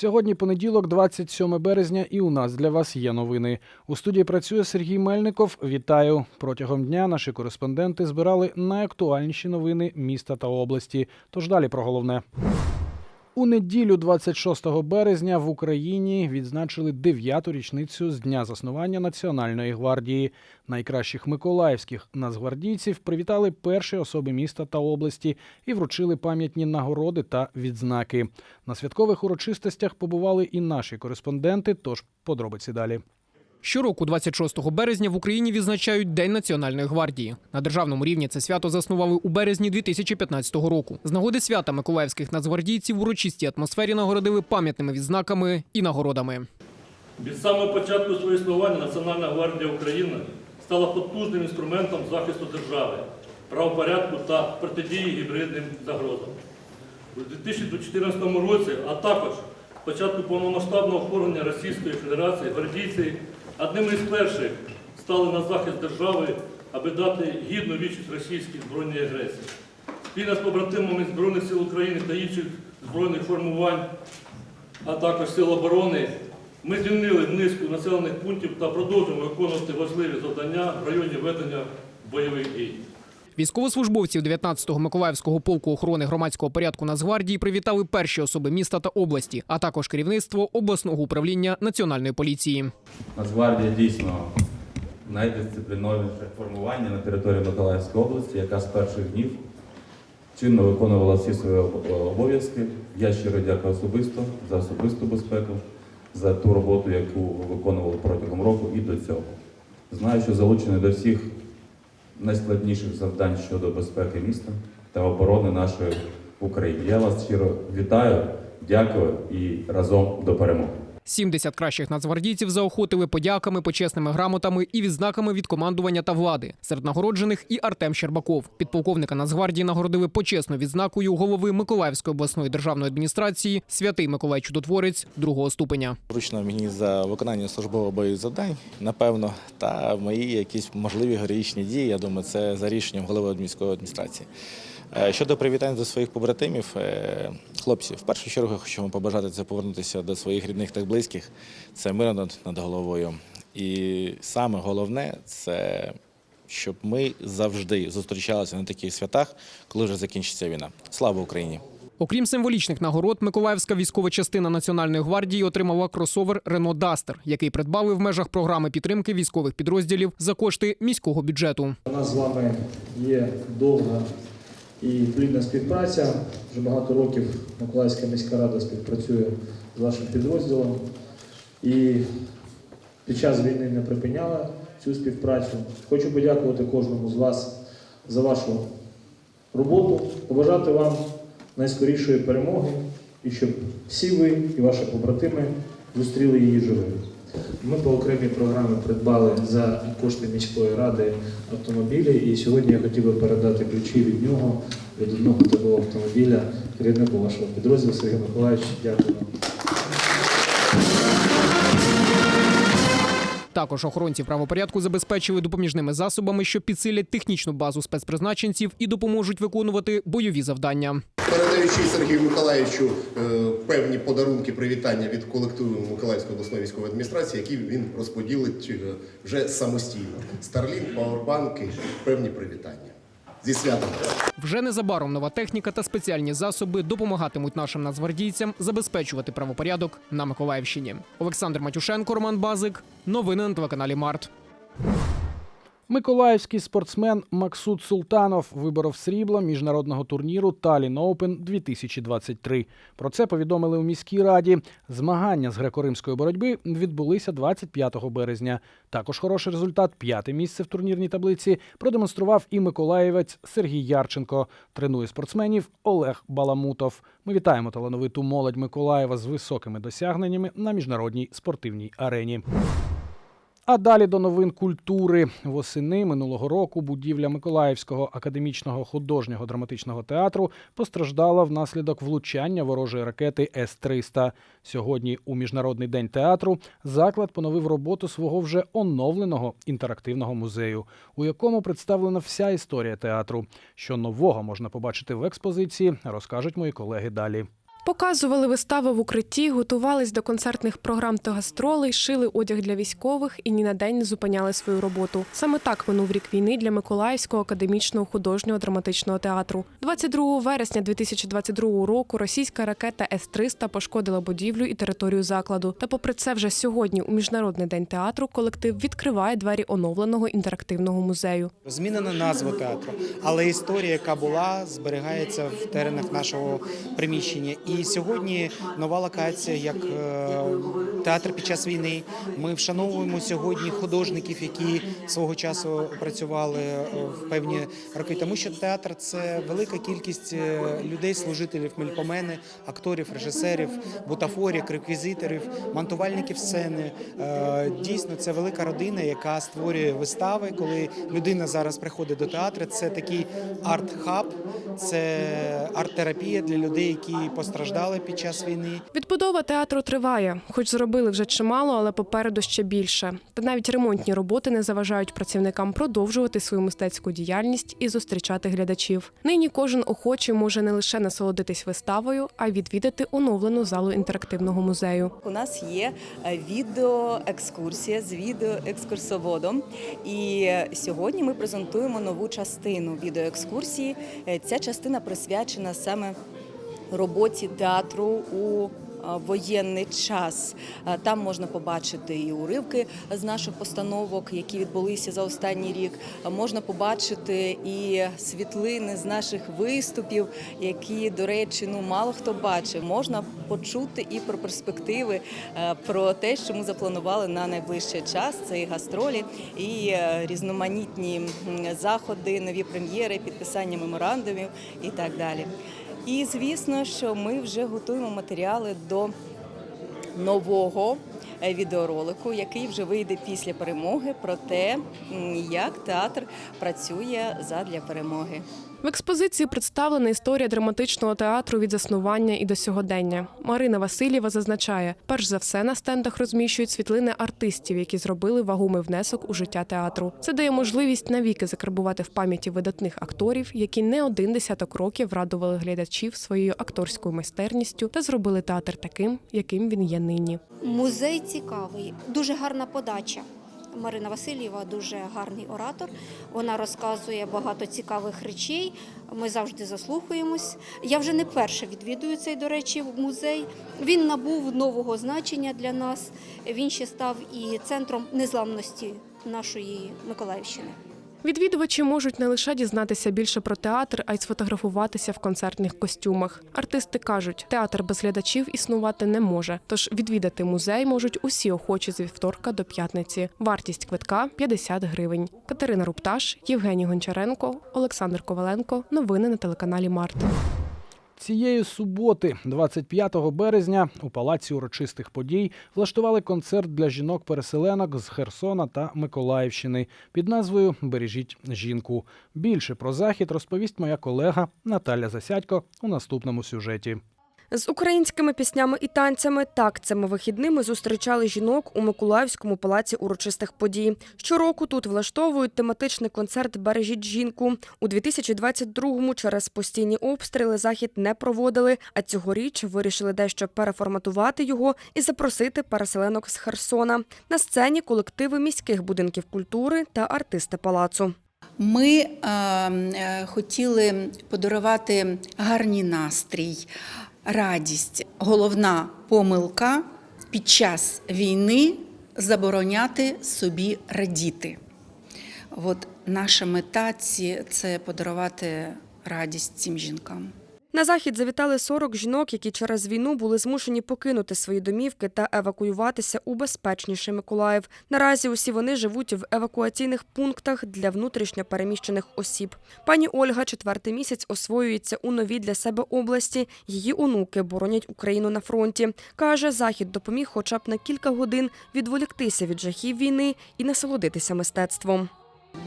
Сьогодні понеділок, 27 березня, і у нас для вас є новини. У студії працює Сергій Мельников. Вітаю! Протягом дня наші кореспонденти збирали найактуальніші новини міста та області. Тож далі про головне. У неділю, 26 березня, в Україні відзначили дев'яту річницю з дня заснування Національної гвардії. Найкращих миколаївських нацгвардійців привітали перші особи міста та області і вручили пам'ятні нагороди та відзнаки. На святкових урочистостях побували і наші кореспонденти. Тож подробиці далі. Щороку, 26 березня, в Україні відзначають День Національної гвардії. На державному рівні це свято заснували у березні 2015 року. З нагоди свята миколаївських нацгвардійців в урочистій атмосфері нагородили пам'ятними відзнаками і нагородами. Від самого початку свого існування Національна гвардія України стала потужним інструментом захисту держави, правопорядку та протидії гібридним загрозам. У 2014 році, а також початку повномасштабного вторгнення Російської Федерації, гвардійці одними із перших стали на захист держави, аби дати гідну відчусть російській збройній агресії. Спільно з побратимами Збройних сил України та інших збройних формувань а також Сил оборони, ми звільнили низку населених пунктів та продовжуємо виконувати важливі завдання в районі ведення бойових дій. Військовослужбовців 19-го Миколаївського полку охорони громадського порядку Нацгвардії привітали перші особи міста та області, а також керівництво обласного управління національної поліції. Нацгвардія дійсно найдисциплінованіше формування на території Миколаївської області, яка з перших днів чинно виконувала всі свої обов'язки. Я щиро дякую особисто за особисту безпеку, за ту роботу, яку виконували протягом року і до цього. Знаю, що залучений до всіх найскладніших завдань щодо безпеки міста та оборони нашої України. Я вас щиро вітаю, дякую і разом до перемоги. 70 кращих нацгвардійців заохотили подяками, почесними грамотами і відзнаками від командування та влади. Серед нагороджених і Артем Щербаков. Підполковника Нацгвардії нагородили почесною відзнакою голови Миколаївської обласної державної адміністрації Святий Миколай Чудотворець другого ступеня. Вручно мені за виконання службових бойових завдань, напевно, та мої якісь можливі героїчні дії. Я думаю, це за рішенням голови міської адміністрації. Е, Щодо привітань до своїх побратимів, е, хлопці, в першу чергу хочу вам побажати це повернутися до своїх рідних та близьких. Це мир над, над головою. І саме головне це щоб ми завжди зустрічалися на таких святах, коли вже закінчиться війна. Слава Україні! Окрім символічних нагород, Миколаївська військова частина Національної гвардії отримала кросовер Рено Дастер, який придбали в межах програми підтримки військових підрозділів за кошти міського бюджету. У нас з вами є довга і плідна співпраця. Вже багато років Миколаївська міська рада співпрацює з вашим підрозділом і під час війни не припиняла цю співпрацю. Хочу подякувати кожному з вас за вашу роботу, побажати вам найскорішої перемоги і щоб всі ви і ваші побратими зустріли її живими. Ми по окремій програмі придбали за кошти міської ради автомобілі, і сьогодні я хотів би передати ключі від нього, від одного такого автомобіля керівнику вашого підрозділу Сергій Миколаївич. Дякую Також охоронці правопорядку забезпечили допоміжними засобами, що підсилять технічну базу спецпризначенців і допоможуть виконувати бойові завдання. Передаючи Сергію Миколаївичу е, певні подарунки привітання від колективу Миколаївської обласної військової адміністрації, які він розподілить е, вже самостійно. Старлін, пауербанки, певні привітання. Зі святом! Вже незабаром нова техніка та спеціальні засоби допомагатимуть нашим нацгвардійцям забезпечувати правопорядок на Миколаївщині. Олександр Матюшенко, Роман Базик. Новини на телеканалі Март. Миколаївський спортсмен Максут Султанов виборов срібло міжнародного турніру Талін Оупен 2023. Про це повідомили у міській раді. Змагання з греко-римської боротьби відбулися 25 березня. Також хороший результат п'яте місце в турнірній таблиці продемонстрував і миколаївець Сергій Ярченко. Тренує спортсменів Олег Баламутов. Ми вітаємо талановиту молодь Миколаєва з високими досягненнями на міжнародній спортивній арені. А далі до новин культури. Восени минулого року будівля Миколаївського академічного художнього драматичного театру постраждала внаслідок влучання ворожої ракети С-300. Сьогодні, у Міжнародний день театру, заклад поновив роботу свого вже оновленого інтерактивного музею, у якому представлена вся історія театру. Що нового можна побачити в експозиції, розкажуть мої колеги далі. Показували вистави в укритті, готувались до концертних програм та гастролей, шили одяг для військових і ні на день не зупиняли свою роботу. Саме так минув рік війни для Миколаївського академічного художнього драматичного театру. 22 вересня 2022 року російська ракета С-300 пошкодила будівлю і територію закладу. Та, попри це, вже сьогодні, у міжнародний день театру, колектив відкриває двері оновленого інтерактивного музею. Змінена назва театру, але історія, яка була, зберігається в теренах нашого приміщення. І сьогодні нова локація, як е, театр під час війни. Ми вшановуємо сьогодні художників, які свого часу працювали е, в певні роки. Тому що театр це велика кількість е, людей, служителів мельпомени, акторів, режисерів, бутафорів, реквізиторів, монтувальників сцени. Дійсно, це велика родина, яка створює вистави. Коли людина зараз приходить до театру, це такий арт-хаб, це арт-терапія для людей, які постраждали під час війни. Відбудова театру триває, хоч зробили вже чимало, але попереду ще більше. Та навіть ремонтні роботи не заважають працівникам продовжувати свою мистецьку діяльність і зустрічати глядачів. Нині кожен охочий може не лише насолодитись виставою, а й відвідати оновлену залу інтерактивного музею. У нас є е, відеоекскурсія з відеоекскурсоводом. І е, сьогодні ми презентуємо нову частину відеоекскурсії. Е, Ця частина присвячена саме роботі театру у воєнний час. Там можна побачити і уривки з наших постановок, які відбулися за останній рік. Можна побачити і світлини з наших виступів, які, до речі, ну мало хто бачив. Можна почути і про перспективи, про те, що ми запланували на найближчий час. Це і гастролі, і е, різноманітні заходи, нові прем'єри, підписання меморандумів і так далі. І звісно, що ми вже готуємо матеріали до нового е, відеоролику, який вже вийде після перемоги, про те, як театр працює задля перемоги. В експозиції представлена історія драматичного театру від заснування і до сьогодення. Марина Васильєва зазначає, перш за все на стендах розміщують світлини артистів, які зробили вагомий внесок у життя театру. Це дає можливість навіки закарбувати в пам'яті видатних акторів, які не один десяток років радували глядачів своєю акторською майстерністю та зробили театр таким, яким він є нині. Музей цікавий, дуже гарна подача. Марина Васильєва дуже гарний оратор. Вона розказує багато цікавих речей. Ми завжди заслухаємось. Я вже не перше відвідую цей, до речі, музей. Він набув нового значення для нас. Він ще став і центром незламності нашої Миколаївщини. Відвідувачі можуть не лише дізнатися більше про театр, а й сфотографуватися в концертних костюмах. Артисти кажуть, театр без глядачів існувати не може. Тож відвідати музей можуть усі охочі з вівторка до п'ятниці. Вартість квитка 50 гривень. Катерина Рупташ, Євгеній Гончаренко, Олександр Коваленко. Новини на телеканалі Март. Цієї суботи, 25 березня, у палаці урочистих подій влаштували концерт для жінок-переселенок з Херсона та Миколаївщини під назвою Бережіть жінку. Більше про захід розповість моя колега Наталя Засядько у наступному сюжеті. З українськими піснями і танцями так цими вихідними зустрічали жінок у Миколаївському палаці урочистих подій. Щороку тут влаштовують тематичний концерт Бережіть жінку. У 2022-му через постійні обстріли захід не проводили, а цьогоріч вирішили дещо переформатувати його і запросити переселенок з Херсона. На сцені колективи міських будинків культури та артисти палацу. Ми е, е, хотіли подарувати гарний настрій, радість. Головна помилка під час війни забороняти собі радіти. От наша мета це подарувати радість цим жінкам. На захід завітали 40 жінок, які через війну були змушені покинути свої домівки та евакуюватися у безпечніший Миколаїв. Наразі усі вони живуть в евакуаційних пунктах для внутрішньо переміщених осіб. Пані Ольга четвертий місяць освоюється у новій для себе області. Її онуки боронять Україну на фронті. каже, захід допоміг, хоча б на кілька годин відволіктися від жахів війни і насолодитися мистецтвом.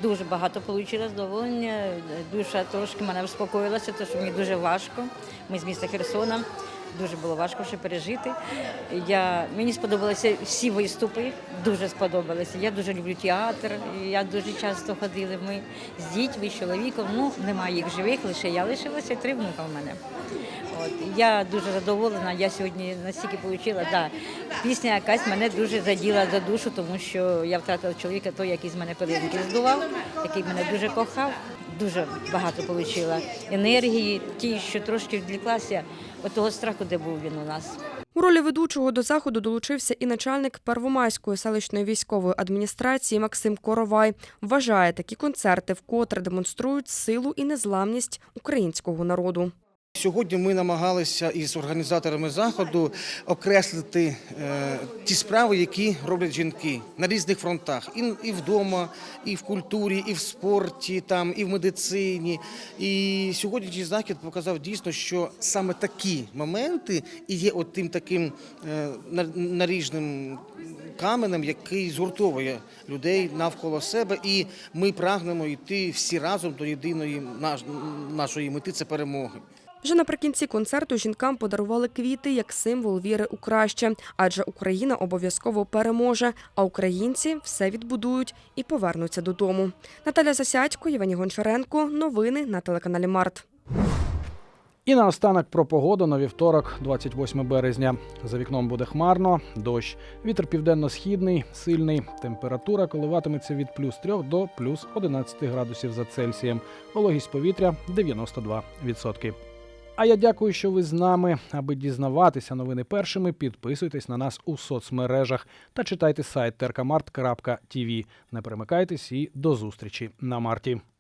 Дуже багато вийшло задоволення. Душа трошки мене успокоїлася, тому що мені дуже важко. Ми з міста Херсона. Дуже було важко ще пережити. Я, мені сподобалися всі виступи, дуже сподобалися. Я дуже люблю театр. Я дуже часто ходили. Ми з дітьми, з чоловіком. Ну, немає їх живих, лише я лишилася, три внука в мене. От я дуже задоволена. Я сьогодні настільки отримала. Да, пісня якась мене дуже заділа за душу, тому що я втратила чоловіка, той, який з мене пилинки здував, який мене дуже кохав. Дуже багато отримала енергії, ті, що трошки відвліклася від того страху, де був він у нас. У ролі ведучого до заходу долучився і начальник Первомайської селищної військової адміністрації Максим Коровай. Вважає, такі концерти вкотре демонструють силу і незламність українського народу. Сьогодні ми намагалися із організаторами заходу окреслити е, ті справи, які роблять жінки на різних фронтах, і, і вдома, і в культурі, і в спорті, там, і в медицині. І сьогоднішній захід показав дійсно, що саме такі моменти і є тим таким е, наріжним каменем, який згуртовує людей навколо себе, і ми прагнемо йти всі разом до єдиної наш- нашої мети це перемоги. Вже наприкінці концерту жінкам подарували квіти як символ віри у краще, адже Україна обов'язково переможе, а українці все відбудують і повернуться додому. Наталя Засядько, Євгеній Гончаренко. Новини на телеканалі Март. І наостанок про погоду на вівторок, 28 березня. За вікном буде хмарно, дощ. Вітер південно-східний, сильний. Температура коливатиметься від плюс 3 до плюс 11 градусів за Цельсієм. Вологість повітря 92%. А я дякую, що ви з нами. Аби дізнаватися новини першими, підписуйтесь на нас у соцмережах та читайте сайт terkamart.tv. Не перемикайтесь і до зустрічі на марті.